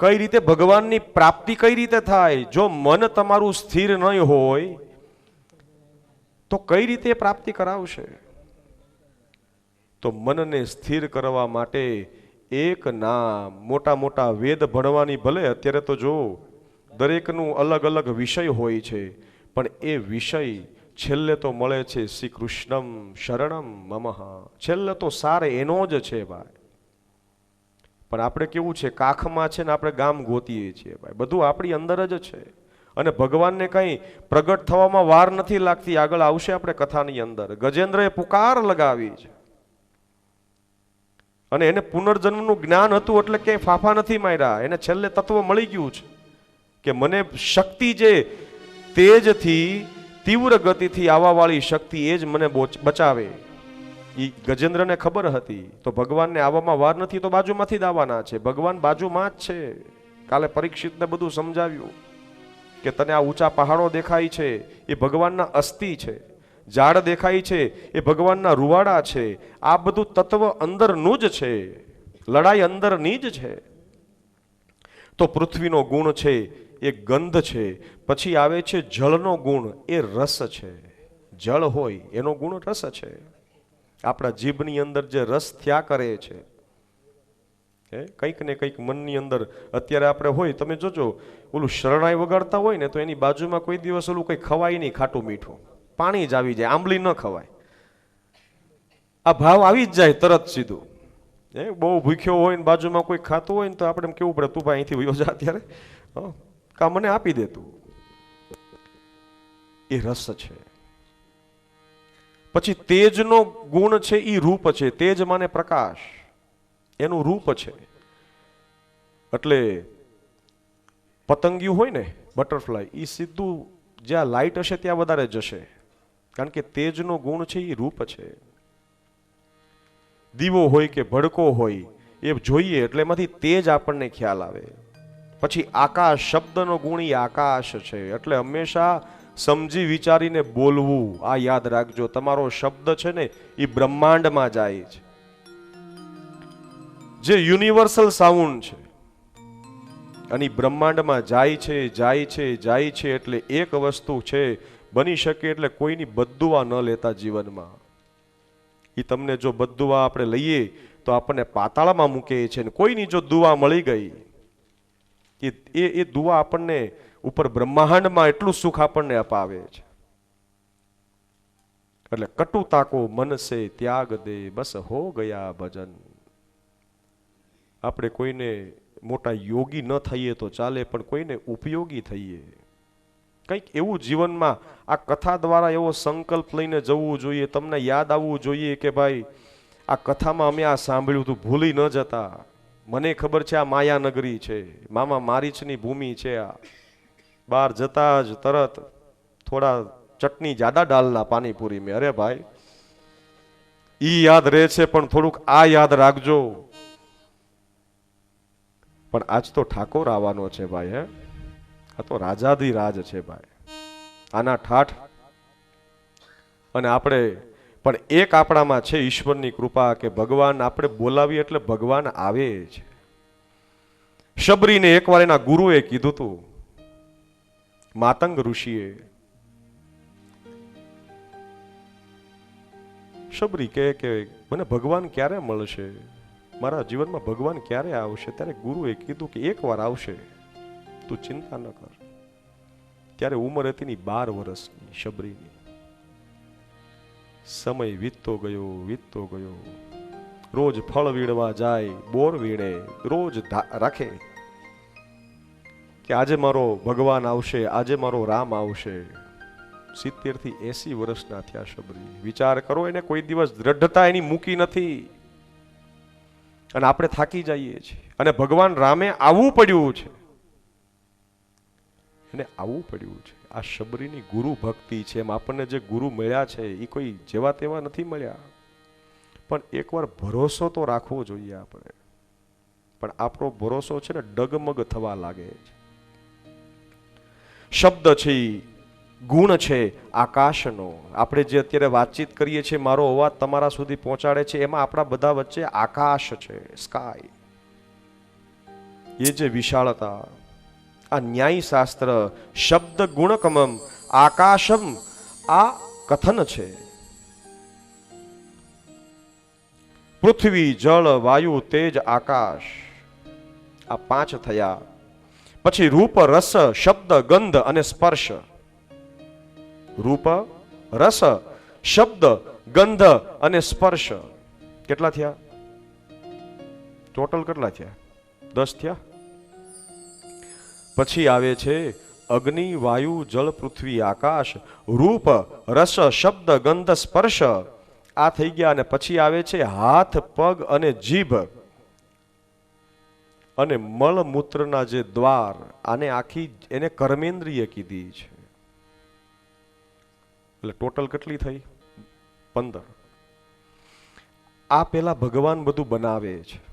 કઈ રીતે ભગવાનની પ્રાપ્તિ કઈ રીતે થાય, જો મન તમારું સ્થિર નહીં હોય, તો કઈ રીતે પ્રાપ્તિ કરાવશે? તો મનને સ્થિર કરવા માટે એક નામ મોટા મોટા વેદ ભણવાની ભલે, અત્યારે તો જો દરેકનું અલગ અલગ વિષય હોય છે, પણ એ વિષય છેલ્લે તો મળે છે શ્રી કૃષ્ણમ શરણમ મમહ છેલ્લે તો સાર એનો જ છે ભાઈ. પણ આપણે કેવું છે, કાખમાં છે ને આપણે ગામ ગોતીએ છીએ ભાઈ. બધું આપણી અંદર જ છે. અને ભગવાનને કંઈ પ્રગટ થવામાં વાર નથી લાગતી. આગળ આવશે આપણે કથાની અંદર. ગજેન્દ્રએ પુકાર લગાવી છે. અને એને પુનર્જન્મનું જ્ઞાન હતું એટલે કે ફાફા નથી માર્યા. એને છેલ્લે તત્વ મળી ગયું છે કે મને શક્તિ જે તેજથી, તીવ્ર ગતિથી આવવાવાળી શક્તિ એ જ મને બોચ- બચાવે. ગજેન્દ્રને ખબર હતી, તો ભગવાનને આવવામાં વાર નથી, તો બાજુમાંથી જ આવવાના છે. ભગવાન બાજુમાં જ છે. કાલે પરીક્ષિતને બધું સમજાવ્યું કે તને આ ઊંચા પહાડો દેખાય છે, એ ભગવાનના અસ્થિ છે. ઝાડ દેખાય છે, એ ભગવાનના રૂવાડા છે. આ બધું તત્વ અંદરનું જ છે. લડાઈ અંદરની જ છે. તો પૃથ્વીનો ગુણ છે, એ ગંધ છે. પછી આવે છે જળનો ગુણ, એ રસ છે. જળ હોય, એનો ગુણ રસ છે. આપણા જીભની અંદર જે રસ થયા કરે છે, હે, કંઈક ને કંઈક મનની અંદર અત્યારે આપણે હોય, તમે જોજો, ઓલું શરણાઈ વગાડતા હોય ને તો એની બાજુમાં કોઈ દિવસ ઓલું કંઈ ખવાય નહીં ખાટું મીઠું. પાણી જ આવી જાય, આંબલી ન ખવાય. આ ભાવ આવી જ જાય તરત સીધું. હે, બહુ ભૂખ્યો હોય ને બાજુમાં કોઈ ખાતું હોય ને તો આપણે એમ કેવું પડે, તું ભાઈ અહીંથી વયો અત્યારે. કા મને આપી દે તું. એ રસ છે. પછી તેજનો ગુણ છે એ રૂપ છે. તેજ માને પ્રકાશ. એનું રૂપ છે. એટલે પતંગિયું હોય ને, બટરફ્લાય એ સીધું જ્યાં લાઇટ હશે ત્યાં વધારે જશે. કારણ કે તેજનો ગુણ છે એ રૂપ છે. દીવો હોય કે ભડકો હોય, એ જોઈએ એટલે એમાંથી તેજ આપણને ખ્યાલ આવે. પછી આકાશ, શબ્દનો ગુણ એ આકાશ છે. એટલે હંમેશા સમજી વિચારીને બોલવું, આ યાદ રાખજો, તમારો શબ્દ છે ને એ બ્રહ્માંડમાં જાય છે. જે યુનિવર્સલ સાઉન્ડ છે, અને બ્રહ્માંડમાં જાય છે જાય છે જાય છે, એટલે એક વસ્તુ છે, બની શકે એટલે કોઈની બદુઆ ન લેતા જીવનમાં. એ તમને જો બદુઆ આપણે લઈએ, તો આપણને પાતાળમાં મૂકે છે ને કોઈની જો દુઆ મળી ગઈ એ એ દુઆ આપણને ઉપર બ્રહ્માંડમાં એટલું સુખ આપણને અપાવે છે. એટલે કટુ તાકો મનસે ત્યાગ દે, બસ હો ગયા ભજન. આપણે કોઈને મોટા યોગી ન થઈએ તો ચાલે, પણ કોઈને ઉપયોગી થઈએ. કંઈક એવું જીવનમાં આ કથા દ્વારા એવો સંકલ્પ લઈને જવું જોઈએ, તમને યાદ આવવું જોઈએ કે ભાઈ, આ કથામાં અમે આ સાંભળ્યું હતું ભૂલી ન જતા. મને ખબર છે આ માયાનગરી છે, મામા મારીચની ભૂમિ છે આ. બહાર જતા જ તરત થોડા ચટણી જાડા ડાલના પાણીપુરી મેં, અરે ભાઈ, ઈ યાદ રહે છે, પણ થોડુંક આ યાદ રાખજો. પણ આજ તો ઠાકોર આવવાનો છે ભાઈ, હે? આ તો રાજાધી રાજ છે ભાઈ. આના ઠાઠ. અને આપણે, પણ એક આપણામાં છે ઈશ્વરની કૃપા કે ભગવાન આપણે બોલાવીએ એટલે ભગવાન આવે છે શબરીને એકવાર એના ગુરુએ કીધું તું માતંગ ઋષિએ શબરી કહે કે, મને ભગવાન ક્યારે મળશે? મારા જીવનમાં ભગવાન ક્યારે આવશે? ત્યારે ગુરુએ કીધું કે એકવાર આવશે. તું ચિંતા ન કર. ત્યારે ઉંમર હતી ની બાર વર્ષની શબરીની. સમય વીતતો ગયો વીતતો ગયો. રોજ ફળ વીણવા જાય, બોર વીણે, રોજ રાખે. કે આજે મારો ભગવાન આવશે, આજે મારો રામ આવશે. સિત્તેરથી એસી વર્ષના થયા શબરી. વિચાર કરો, એને કોઈ દિવસ દ્રઢતા એની મૂકી નથી. અને આપણે થાકી જઈએ છીએ. અને ભગવાન રામે આવવું પડ્યું છે. એને આવવું પડ્યું છે. આ શબરીની ગુરુ ભક્તિ છે. એમ આપણને જે ગુરુ મળ્યા છે, એ કોઈ જેવા તેવા નથી મળ્યા. પણ એકવાર ભરોસો તો રાખવો જોઈએ આપણે. પણ આપણો ભરોસો છે ને ડગમગ થવા લાગે છે. શબ્દ છે ગુણ છે, આકાશનો. આપણે જે અત્યારે વાતચીત કરીએ છીએ, મારો અવાજ તમારા સુધી પહોંચાડે છે, એમાં આપણા બધા વચ્ચે આકાશ છે સ્કાય એ જે વિશાળતા, આ ન્યાય શાસ્ત્ર શબ્દ ગુણકમમ, આકાશમ, આ કથન છે. પૃથ્વી, જળ, વાયુ, તેજ, આકાશ. આ પાંચ થયા. પછી રૂપ, રસ, શબ્દ, ગંધ અને સ્પર્શ. રૂપ, રસ, શબ્દ, ગંધ અને સ્પર્શ. કેટલા થયા? ટોટલ કેટલા થયા? દસ થયા? પછી આવે છે અગ્નિ, વાયુ, જળ, પૃથ્વી, આકાશ, રૂપ, રસ, શબ્દ, ગંધ, સ્પર્શ. આ થઈ ગયા અને પછી આવે છે હાથ, પગ અને જીભ. અને મળમૂત્રના જે દ્વાર, આને આખી એને કર્મેન્દ્રિય કીધી છે. એટલે ટોટલ કેટલી થઈ? પંદર. આ પેલા ભગવાન બધું બનાવે છે.